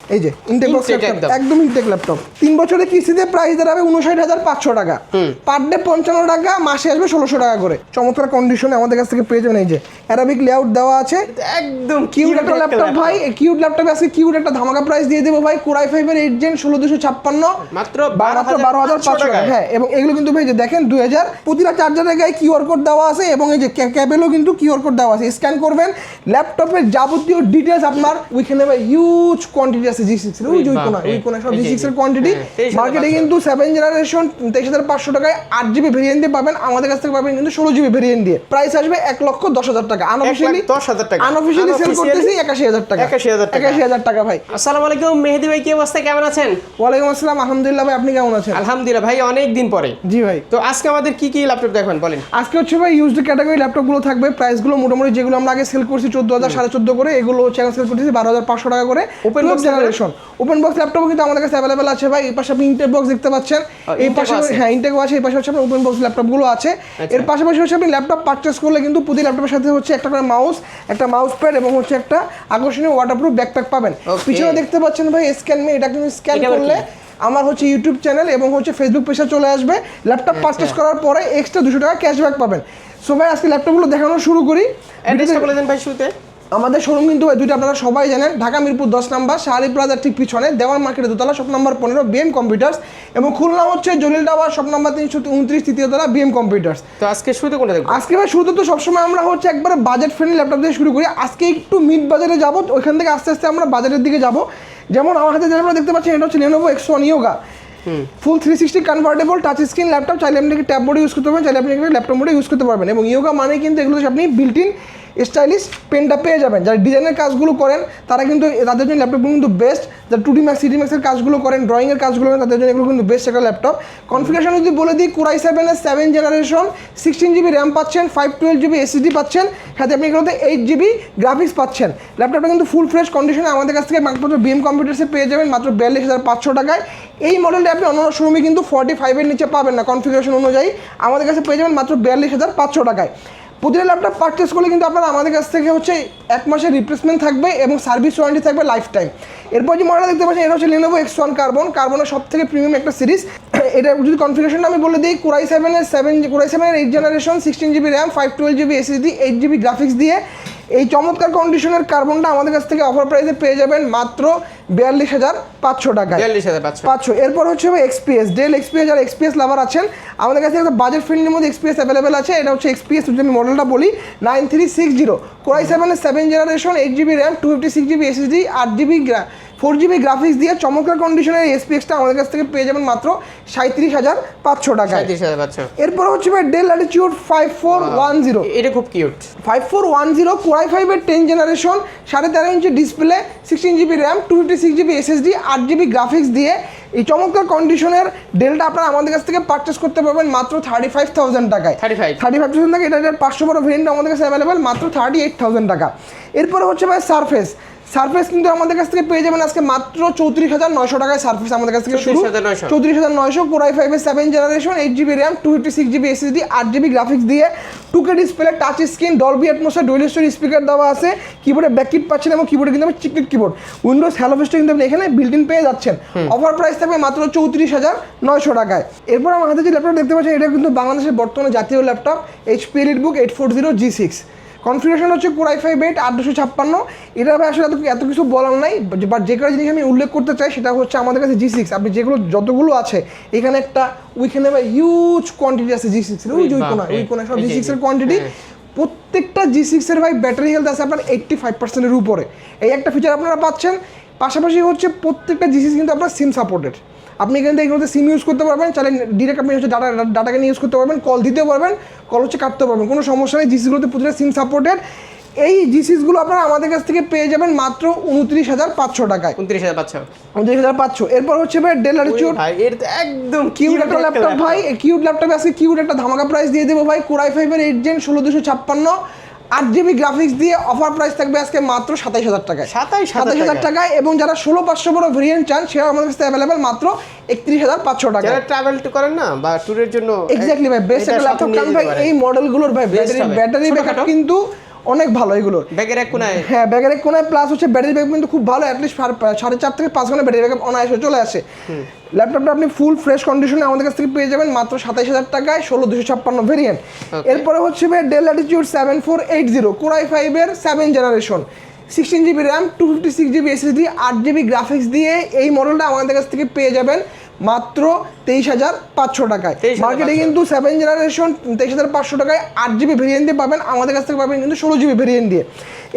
এই যে intact laptop একদম। ইনটেক ল্যাপটপ তিন বছরের কিস্তিতে প্রাইস দাঁড়াবে উনষাট হাজার পাঁচশো টাকা। পার ডে পঞ্চান্ন টাকা মাসে আসবে ষোলোশো টাকা করে। চমৎকার কন্ডিশনে আমাদের কাছ থেকে পেয়ে যাবেন এই যে অ্যারাবিক লেআউট দেওয়া আছে। একদম কিউট একটা ল্যাপটপ ভাই কিউট ল্যাপটপে আজকে কিউট একটা ধামাকা প্রাইস দিয়ে দেবো ভাই। কোরাই ফাইভের এইট জেন ষোলো দুশো ছাপ্পান্ন মাত্র মাত্র বারো হাজার পাঁচশো টাকা। হ্যাঁ এবং এগুলো কিন্তু ভাই যে দেখেন দুই হাজার প্রতিটা চার্জারের গায়ে কিউআর কোড দেওয়া আছে এবং এই যে ক্যাবেলও কিন্তু কিউআর কোড দেওয়া আছে। স্ক্যান করবেন ল্যাপটপের যাবতীয় ডিটেলস আপনার উইখানে ভাই হিউজ কোয়ান্টিটি আছে জি সিক্স ওই যে ওই কোনা ওই কোনা সব জি সিক্স এর কোয়ান্টিটি হ্যাঁ, 23,500 মার্কেটে কিন্তু সেভেন জেনারেশন তেইশ হাজার পাঁচশো টাকায় আট জিবি ভেরিয়েন্ট দিয়ে পাবেন। আমাদের কাছ থেকে পাবেন কিন্তু ষোলো জিবি ভেরিয়েন্ট দিয়ে। প্রাইস আসবে এক লক্ষ দশ হাজার টাকা। আনঅফিসিয়ালি দশ হাজার টাকা। আনঅফিসিয়ালি সেল করতেছি একাশি হাজার টাকা। 81,000 টাকা। একাশি হাজার টাকা ভাই। আসসালামু আলাইকুম মেহেদি ভাই কি অবস্থা? কেমন আছেন? ওয়ালাইকুম আসসালাম আলহামদুলিল্লাহ ভাই আপনি কেমন আছেন? আলহামদুলিল্লাহ ভাই অনেক দিন পরে। জি ভাই। তো আজকে আমাদের কি কি ল্যাপটপ দেখবেন বলেন? আজকে হচ্ছে ভাই ইউজড ক্যাটাগরি ল্যাপটপগুলো থাকবে। প্রাইসগুলো মোটামুটি যেগুলো আমরা আগে সেল করছি চোদ্দ হাজার সাড়ে চোদ্দ করে এগুলো হচ্ছে সেল করতেছি বারো হাজার পাঁচশো টাকা করে। Open box generation open box laptop কিন্তু আমাদের কাছে অ্যাভেলেবেল আছে ভাই। এই পাশে আপনি ইন্টেক বক্স দেখতে পাচ্ছেন। এই পাশে হ্যাঁ ইন্টেক আছে। এই পাশে হচ্ছে আপনার ওপেন বক্স ল্যাপটপগুলো আছে। এর পাশাপাশি হচ্ছে আপনি ল্যাপটপ পারচেস করলে কিন্তু প্রতি ল্যাপটপের সাথে হচ্ছে একটা করে মাউস একটা মাউস প্যাড এবং হচ্ছে একটা আকর্ষণীয় ওয়াটারপ্রুফ ব্যাকপ্যাক পাবেন। পিছনে দেখতে পাচ্ছেন ভাই স্ক্যান মে এটা কিন্তু স্ক্যান করলে আমার হচ্ছে ইউটিউব চ্যানেল এবং হচ্ছে ফেসবুক পেজে চলে আসবে। ল্যাপটপ পারচেস করার পরে এক্সট্রা দুশো টাকা ক্যাশব্যাক পাবেন। সো ভাই আজকে ল্যাপটপগুলো দেখানো শুরু করি। অ্যাড্রেসটা বলে দেন ভাই শুরুতে। আমাদের শোরুম কিন্তু ভাই দুইটা আপনারা সবাই জানেন। ঢাকা মিরপুর দশ নাম্বার শাহারি প্লাজার ঠিক পিছনে দেওয়ান মার্কেটের দোতলা শপ নাম্বার পনেরো বিএম কম্পিউটার্স এবং খুলনা হচ্ছে জলিল টাওয়ার শপ নাম্বার তিনশো উনত্রিশ তৃতীয় তলা বিএম কম্পিউটার্স তো আজকে শুরুতে কোনটা দেখব? আজকে ভাই শুরুতে তো সবসময় আমরা হচ্ছে একবারে বাজেট ফ্রেন্ডলি ল্যাপটপ দিয়ে শুরু করি। আজকে একটু মিড বাজারে যাব ওইখান থেকে আস্তে আস্তে আমরা বাজারের দিকে যাব। যেমন আমার হাতে যেটা আমরা দেখতে পাচ্ছি এটা হচ্ছে Lenovo X one Yoga full three sixty convertible touch screen laptop চাইলে আপনি ট্যাব বোর্ডে ইউজ করতে পারবেন, চাইলে আপনি ল্যাপটপ মোডে ইউজ করতে পারবেন এবং ইয়োগা মানে কিন্তু এগুলো আপনি বিল্ট ইন স্টাইলিশ পেনটা পেয়ে যাবেন। যারা ডিজাইনের কাজগুলো করেন, তারা কিন্তু তাদের জন্য ল্যাপটপগুলো কিন্তু বেস্ট যারা টু ডি ম্যাক্স সিডি ম্যাক্সের কাজগুলো করেন ড্রয়িংয়ের কাজগুলো করেন, তাদের জন্য এগুলো কিন্তু বেস্ট একটা ল্যাপটপ কনফিগারেশন যদি বলে দিই কুরাই সেভেনের seven generation sixteen GB RAM পাচ্ছেন ফাইভ টুয়েলভ জিবি এসএসডি পাচ্ছেন, সাথে আপনি এগুলোতে এইট জিবি গ্রাফিক্স পাচ্ছেন। ল্যাপটপটা কিন্তু ফুল ফ্রেশ কন্ডিশনে আমাদের কাছ থেকে মাত্র বিএম কম্পিউটার্সে পেয়ে যাবেন, মাত্র বিয়াল্লিশ হাজার পাঁচশো টাকায়। এই মডেলটা আপনি অন্য শোরুমে কিন্তু ফর্টি ফাইভের নিচে পাবেন না কনফিগারেশন অনুযায়ী। আমাদের কাছে পেয়ে যাবেন মাত্র বিয়াল্লিশ হাজার পাঁচশো টাকায়। প্রতিটা ল্যাপটপ পারচেস করলে কিন্তু আপনারা আমাদের কাছ থেকে হচ্ছে এক মাসের রিপ্লেসমেন্ট থাকবে এবং সার্ভিস ওয়ারেন্টি থাকবে লাইফ টাইম এরপর যে মডেলটা দেখতে পাচ্ছেন, এটা হচ্ছে লেনোভো এক্স ওয়ান কার্বন কার্বনের সব থেকে প্রিমিয়াম একটা সিরিজ এটা যদি কনফিগারেশনটা আমি বলে দিই কুরাই সেভেনের সেভেন কুরাই সেভেনের eight generation sixteen GB RAM five twelve GB SSD eight GB graphics দিয়ে। এই চমৎকার কন্ডিশনের কার্বনটা আমাদের কাছ থেকে অফার প্রাইসে পেয়ে যাবেন মাত্র বিয়াল্লিশ হাজার পাঁচশো বিয়াল্লিশ হাজার পাঁচশো। এরপর হচ্ছে এক্সপিএস ডেল এক্সপিএস যারা এক্সপিএস লাভার আছেন আমাদের কাছে একটা বাজেট ফ্রেন্ডলির মধ্যে এক্সপিএস অ্যাভেলেবেল আছে এটা হচ্ছে এক্সপিএস যদি আমি মডেলটা বলি nine three six zero core i সেভেনের seven generation eight GB RAM two fifty six GB SSD আট জিবি ফোর জিবি গ্রাফিক্স দিয়ে চমৎকার কন্ডিশনের এসপিএক্সটা আমাদের কাছ থেকে পেয়ে যাবেন মাত্র সাঁত্রিশ হাজার পাঁচশো পাঁচশো। এরপর হচ্ছে ভাই Dell Latitude five four one zero এটা খুব cute five four one zero core i ফাইভের টেন জেনারেশন সাড়ে তেরো ইঞ্চি display sixteen GB RAM two fifty six GB SSD আট জিবি গ্রাফিক্স দিয়ে এই চমৎকার কন্ডিশনের ডেলটা আপনারা আমাদের কাছ থেকে পারচেস করতে পারবেন মাত্র থার্টি ফাইভ থাউজেন্ড টাকায়। 35 থার্টি ফাইভ থাউজেন্ড টাকা এটা পাঁচশো বড় ভেরিয়েন্ট আমাদের কাছে অ্যাভেলেবেল মাত্র থার্টি এইট থাউজেন্ড টাকা। এরপরে হচ্ছে ভাই সারফেস সারফেস কিন্তু আমাদের কাছ থেকে পেয়ে যাবেন আজকে মাত্র চৌত্রিশ হাজার নয়শো টাকায় সারফেস আমাদের কাছ থেকে শুরু। চৌত্রিশ হাজার নয়শো। কোরাই ফাইভের seven generation eight GB RAM two fifty six GB SSD আট জিবি গ্রাফিক্স দিয়ে two two K display touch screen Dolby atmosphere dual story speaker দেওয়া আছে। কিবোর্ডে ব্যাককিট পাচ্ছেন এবং কিবোর্ডে কিন্তু আপনি চিকলিট কিবোর্ড উইন্ডোজ হ্যালো ফেস্টে কিন্তু আপনি এখানে বিল্ট ইন পেয়ে যাচ্ছেন। অফার প্রাইস থাকবে মাত্র চৌত্রিশ হাজার নয়শো টাকায়। এরপর আমার হাতে যে ল্যাপটপ দেখতে পাচ্ছেন এটা কিন্তু বাংলাদেশের বর্তমানে জাতীয় laptop HP EliteBook eight four zero G six configuration হচ্ছে কোরাই ফাইভ এইট আট দুশো ছাপ্পান্ন। এটা ভাই আসলে এত এত কিছু বলার নাই বাট যে কটা জিনিস আমি উল্লেখ করতে চাই সেটা হচ্ছে আমাদের কাছে জি সিক্স আপনি যেগুলো যতগুলো আছে এখানে একটা উইখানে ভাই হিউজ কোয়ান্টিটি আছে জি সিক্স ওই যে ওই কোনা ওই কোনা সব জি সিক্সের কোয়ান্টিটি। প্রত্যেকটা জি সিক্সের ভাই ব্যাটারি হেলথ আছে আপনার এইট্টি ফাইভ পার্সেন্টের উপরে। এই একটা ফিচার আপনারা পাচ্ছেন পাশাপাশি হচ্ছে প্রত্যেকটা জি সিক্স কিন্তু আপনার সিম সাপোর্টেড আপনি এখান থেকে এগুলোতে সিম ইউজ করতে পারবেন চাইলে ডিরেক্ট আপনি হচ্ছে ডাটা ডাটাকে নিয়ে ইউজ করতে পারবেন কল দিতেও পারবেন কল হচ্ছে কাটতে পারবেন কোনো সমস্যা নেই জিসিগুলোতে প্রতিটা সিম সাপোর্টেড এই জিসিসগুলো আপনারা আমাদের কাছ থেকে পেয়ে যাবেন মাত্র উনত্রিশ হাজার পাঁচশো টাকায়। উনত্রিশ হাজার পাঁচশো। উনত্রিশ হাজার পাঁচশো। এরপর হচ্ছে ভাই ডেল ভাই এর একদম কিউট একটা ল্যাপটপ ভাই কিউট ল্যাপটপে আজকে কিউট একটা ধামাকা প্রাইস দিয়ে দেবো ভাই কোরাই ফাইভের এইট জেন ষোলো দুশো ছাপ্পান্ন। আট জিবি গ্রাফিক্স দিয়ে অফার প্রাইস থাকবে আজকে মাত্র সাতাইশ হাজার টাকায়। সাতাইশ সাতাইশ হাজার টাকায় এবং যারা ষোলো পাঁচশো বড় ভেরিয়েন্ট চান সেটা আমাদের কাছে অ্যাভেলেবেল মাত্র একত্রিশ হাজার পাঁচশো টাকা যারা ট্রাভেল করেন না বা ট্যুরের জন্য এক্স্যাক্টলি ভাই বেস্ট একটা ল্যাপটপ কারণ ভাই এই মডেলগুলোর ভাই ব্যাটারি ব্যাটারি ব্যাকআপ কিন্তু অনেক ভালো এগুলো। ব্যাগের এক কোনায়? হ্যাঁ ব্যাগের এক কোনায় প্লাস হচ্ছে ব্যাটারি ব্যাকআপ কিন্তু খুব ভালো অ্যাটলিস্ট সাড়ে চার থেকে পাঁচ ঘণ্টা ব্যাটারি ব্যাকআপ অনায়াসে চলে আসে। ল্যাপটপটা আপনি ফুল ফ্রেশ কন্ডিশনে আমাদের কাছ থেকে পেয়ে যাবেন মাত্র সাতাইশ হাজার টাকায় ষোলো দুশো ছাপ্পান্ন ভেরিয়েন্ট এরপরে হচ্ছে ভাই Dell Latitude seven four eight zero core i ফাইভের seven generation sixteen GB RAM two fifty six GB SSD আট জিবি গ্রাফিক্স দিয়ে এই মডেলটা আমাদের কাছ থেকে পেয়ে যাবেন। মাত্র তেইশ হাজার পাঁচশো টাকায়। 23,500 মার্কেটে কিন্তু সেভেন জেনারেশন তেইশ হাজার পাঁচশো টাকায় আট জিবি ভেরিয়েন্ট দিয়ে পাবেন আমাদের কাছ থেকে পাবেন কিন্তু ষোলো জিবি ভেরিয়েন্ট দিয়ে।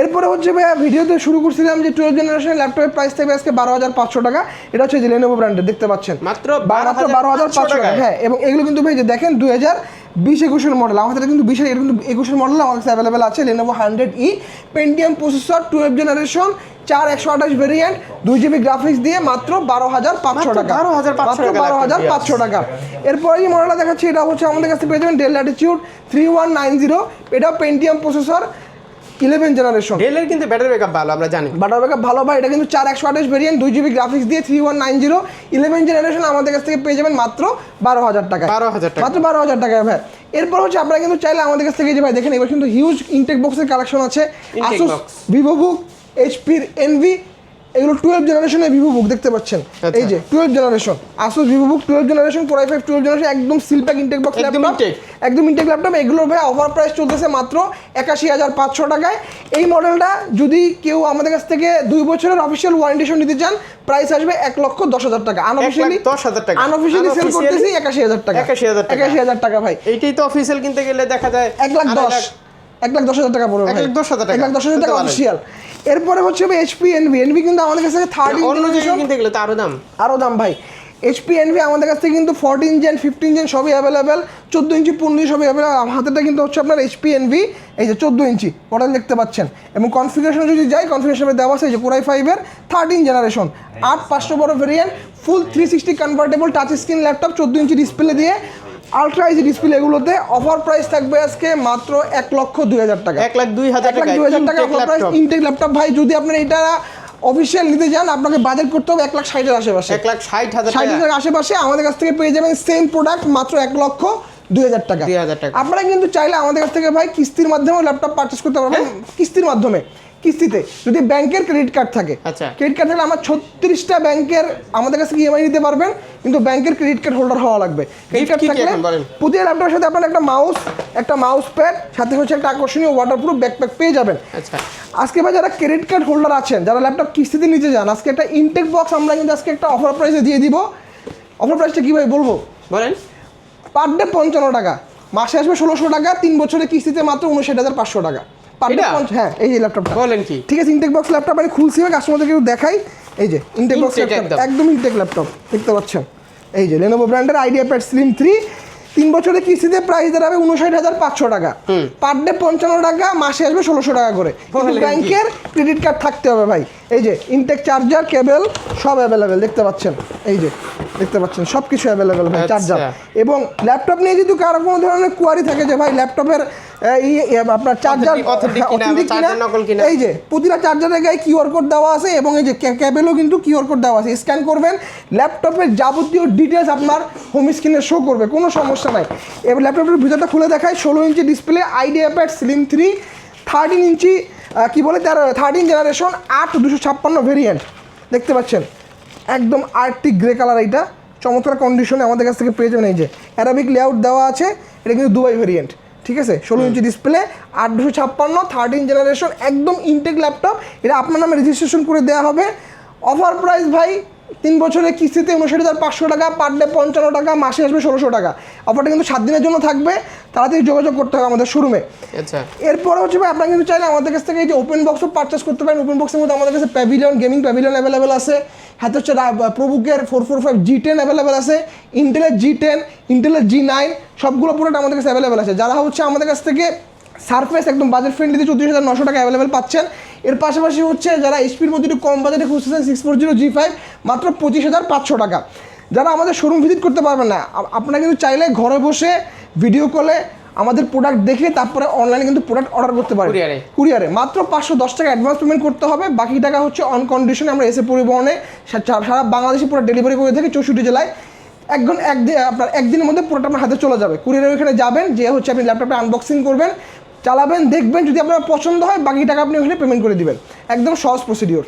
এরপরে হচ্ছে ভাইয়া ভিডিওতে শুরু করছিলাম যে টুয়েলভ জেনারেশনের ল্যাপটপের প্রাইস থাকবে আজকে বারো হাজার পাঁচশো টাকা। এটা হচ্ছে যে লেনোভো ব্র্যান্ডের দেখতে পাচ্ছেন। মাত্র মাত্র বারো হাজার পাঁচশো টাকা হ্যাঁ এবং এগুলো কিন্তু ভাই যে দেখেন দুই হাজার বিশ একুশের মডেল আমাদের কিন্তু বিশের কিন্তু একুশের মডেল আমাদের কাছে অ্যাভেলেবেল আছে Lenovo hundred E Pentium processor twelve generation চার একশো আঠাশ ভেরিয়েন্ট দুই জিবি গ্রাফিক্স দিয়ে মাত্র বারো হাজার পাঁচশো মাত্র টাকা। 12,500 মাত্র টাকা বারো হাজার পাঁচশো টাকা। এরপরে যে মডেলটা দেখাচ্ছি এটা হচ্ছে আমাদের কাছে পেয়ে যাবেন Dell Latitude three one nine zero এটাও পেন্টিএম প্রসেসর ইলেভেন জেনারেশন ডেলের কিন্তু ব্যাটারি ব্যাকআপ ভালো আমরা জানি। বাটার ব্যাকআপ ভালো ভাই এটা কিন্তু চার একশো আঠাশ ভেরিয়েন্ট দুই জিবি গ্রাফিক্স দিয়ে three one nine zero eleven generation আমাদের কাছ থেকে পেয়ে যাবেন মাত্র বারো হাজার টাকা। 12,000 টাকা। মাত্র বারো হাজার টাকায় ভাই। এরপর হচ্ছে আপনারা কিন্তু চাইলে আমাদের কাছ থেকে যে ভাই দেখেন এবার কিন্তু হিউজ ইনটেক বক্সের কালেকশন আছে। আসুস ভিভো বুক এইচপির এনভি এগুলো টুয়েলভ জেনারেশনের ভিভো বুক দেখতে পাচ্ছেন? আচ্ছা। এই যে twelve generation Asus VivoBook twelve generation core i five twelve generation একদম seal pack intact box laptop একদম ইনটেক ল্যাপটপ এগুলোর ভাই অফার প্রাইস চলতেছে মাত্র একাশি হাজার পাঁচশো টাকায়। এই মডেলটা যদি কেউ আমাদের কাছ থেকে দুই বছরের অফিসিয়াল ওয়ারেন্টিশন নিতে চান প্রাইস আসবে এক লক্ষ দশ হাজার টাকা। আনঅফিসিয়ালি দশ হাজার টাকা। আনঅফিসিয়ালি সেল করতেছি একাশি হাজার টাকা। 81,000 টাকা। একাশি হাজার টাকা ভাই। এইটাই তো অফিসিয়াল কিনতে গেলে দেখা যায়। এক লাখ দশ। এক লাখ দশ হাজার টাকা পড়বে এক লাখ দশ হাজার টাকা। এক লাখ দশ হাজার টাকা অফিসিয়াল এরপরে হচ্ছে এইচপি এনভি এনভি কিন্তু আমাদের কাছে থার্ড অন্য জায়গায় কিনতে গেলে তো আরও দাম। আরও দাম ভাই। এইচপি এনভি আমাদের কাছ থেকে কিন্তু ফোরটিন জেন ফিফটিন জেন সবই অ্যাভেলেবেল চোদ্দ ইঞ্চি পনেরো সবই অ্যাভেলেবেল হাতেটা কিন্তু হচ্ছে আপনার এইচপি এনভি এই যে চোদ্দ ইঞ্চি মডেল দেখতে পাচ্ছেন। এবং কনফিগারেশন যদি যাই কনফিগারেশনে দেওয়া আছে এই যে কোরাই ফাইভের থার্টিন জেনারেশন আট পাঁচশো বড় variant full three sixty convertible touch screen laptop চোদ্দ ইঞ্চি ডিসপ্লে দিয়ে আলট্রা ইজি ডিসপ্লে এগুলোতে অফার প্রাইস থাকবে আজকে মাত্র এক লক্ষ দুই হাজার টাকা। এক লাখ দুই হাজার এক টাকা দুই হাজার টাকা অফার প্রাইস ইনটেক ল্যাপটপ ভাই যদি আপনার এটা অফিসিয়াল নিতে যান আপনাকে বাজেট করতে হবে এক লাখ ষাটের আশেপাশে। এক লাখ ষাট হাজার ষাট হাজার আশেপাশে আমাদের কাছ থেকে পেয়ে যাবেন সেম প্রোডাক্ট মাত্র এক লক্ষ দুই হাজার টাকা। 2,000 টাকা। আপনারা কিন্তু চাইলে আমাদের কাছ থেকে ভাই কিস্তির মাধ্যমে ল্যাপটপ পারচেস করতে পারবেন। কিস্তির মাধ্যমে। কিস্তিতে যদি ব্যাংকের ক্রেডিট কার্ড থাকে। আচ্ছা। ক্রেডিট কার্ড থাকলে আমার ছত্রিশটা ব্যাংকের আমাদের কাছে ইএমআই নিতে পারবেন। কিন্তু ব্যাংকের ক্রেডিট কার্ড হোল্ডার হওয়া লাগবে। ক্রেডিট কার্ড থাকলে? প্রতিটা ল্যাপটপের সাথে আপনার একটা মাউস একটা মাউস প্যাড সাথে হচ্ছে একটা আকর্ষণীয় ওয়াটারপ্রুফ ব্যাকপ্যাক পেয়ে যাবেন। আচ্ছা। আজকে ভাই যারা ক্রেডিট কার্ড হোল্ডার আছেন যারা ল্যাপটপ কিস্তিতে নিতে যান আজকে একটা ইনটেক বক্স আমরা কিন্তু আজকে একটা অফার প্রাইসে দিয়ে দিব। অফার প্রাইসটা কী ভাই বলব? বলেন। পার ডে পঞ্চান্ন টাকা। মাসে আসবে ষোলোশো টাকা তিন বছরের কিস্তিতে মাত্র উনষাট হাজার পাঁচশো টাকা। হ্যাঁ এই যে ল্যাপটপটা বলেন কি? ঠিক আছে ইনটেক বক্স ল্যাপটপ আমি খুলছি ভাই কাস্টমারদেরকে দেখাই। এই যে ইনটেক বক্স ল্যাপটপ একদম। ইনটেক ল্যাপটপ দেখতে পাচ্ছেন এই যে লেনোভো ব্র্যান্ডের আইডিয়া প্যাড স্লিম থ্রি তিন বছরের কিস্তিতে প্রাইস দাঁড়াবে উনষাট হাজার পাঁচশো টাকা। পার ডে পঞ্চান্ন টাকা মাসে আসবে ষোলোশো টাকা করে? ব্যাংকের ক্রেডিট কার্ড থাকতে হবে ভাই। এই যে ইনটেক চার্জার কেবল সব অ্যাভেলেবেল দেখতে পাচ্ছেন? এই যে দেখতে পাচ্ছেন? সব কিছু অ্যাভেলেবেল ভাই আচ্ছা। চার্জার এবং ল্যাপটপ নিয়ে যদি কারও কোনো ধরনের কোয়ারি থাকে যে ভাই ল্যাপটপের আপনার চার্জার কিনা, charger এই যে প্রতিটা চার্জারের গায়ে কিউআর কোড দেওয়া আছে এবং এই যে ক্যাবেলও কিন্তু কিউআর কোড দেওয়া আছে। স্ক্যান করবেন ল্যাপটপের যাবতীয় ডিটেলস আপনার হোম স্ক্রিনে শো করবে কোনো সমস্যা নাই। এবার ল্যাপটপের ভিতরটা খুলে দেখায় ষোলো ইঞ্চি display IdeaPad slim three thirteen ইঞ্চি কি বলে তার থার্টিন জেনারেশন আট দুশো ছাপ্পান্ন ভেরিয়েন্ট দেখতে পাচ্ছেন? একদম আর্টিক গ্রে কালার এইটা। চমৎকার কন্ডিশনে আমাদের কাছ থেকে পেয়ে যাবেন এই যে। অ্যারাবিক লেআউট দেওয়া আছে এটা কিন্তু দুবাই ভেরিয়েন্ট ঠিক আছে? ষোলো ইঞ্চি ডিসপ্লে আট দুশো ছাপ্পান্ন থার্টিন জেনারেশন একদম ইনটেক ল্যাপটপ এটা আপনার নামে রেজিস্ট্রেশন করে দেওয়া হবে। অফার প্রাইস ভাই তিন বছরের কিস্তিতে উনষাট হাজার পাঁচশো টাকা পারলে পঞ্চান্ন টাকা মাসে আসবে ষোলোশো টাকা। অফারটা কিন্তু সাত দিনের জন্য থাকবে। তাড়াতাড়ি যোগাযোগ করতে হবে আমাদের শোরুমে। আচ্ছা। এরপরে হচ্ছে ভাই আপনারা কিন্তু চাইলে আমাদের কাছ থেকে এই যে ওপেন বক্সও পারচেস করতে পারেন। ওপেন বক্সের মধ্যে আমাদের কাছে প্যাভিলিয়ন গেমিং প্যাভিলিয়ন অ্যাভেলেবেল আছে। হাতে হচ্ছে রা- প্রবুকের four four five G ten available আছে। ইন্টেলের জি টেন ইন্টেলের জি নাইন সবগুলো প্রোডাক্ট আমাদের কাছে অ্যাভেলেবেল আছে। যারা হচ্ছে আমাদের কাছ থেকে সারফেস একদম বাজেট ফ্রেন্ডলিতে চৌত্রিশ হাজার নশো টাকা অ্যাভেলেবেল পাচ্ছেন। এর পাশাপাশি হচ্ছে যারা এইচপির মধ্যে একটু কম বাজেটে খুঁজতেছেন six four zero G five মাত্র পঁচিশ হাজার পাঁচশো টাকা। যারা আমাদের শোরুম ভিজিট করতে পারবেন না আপনারা কিন্তু চাইলে ঘরে বসে ভিডিও কলে আমাদের প্রোডাক্ট দেখে তারপরে অনলাইনে কিন্তু প্রোডাক্ট অর্ডার করতে Courier-এ। কুরিয়ারে মাত্র পাঁচশো দশ টাকা অ্যাডভান্স পেমেন্ট করতে হবে। বাকি টাকা হচ্ছে অন কন্ডিশনে আমরা এসে পরিবহনে সারা বাংলাদেশে পুরো ডেলিভারি করে থাকি চৌষট্টি জেলায়। একজন একদিন আপনার একদিনের মধ্যে পুরোটা আপনার হাতে চলে যাবে। কুরিয়ারের ওইখানে যাবেন যে হচ্ছে আপনি ল্যাপটপে আনবক্সিং করবেন চালাবেন দেখবেন যদি আপনার পছন্দ হয় বাকি টাকা আপনি ওখানে পেমেন্ট করে দিবেন। একদম সহজ প্রসিডিওর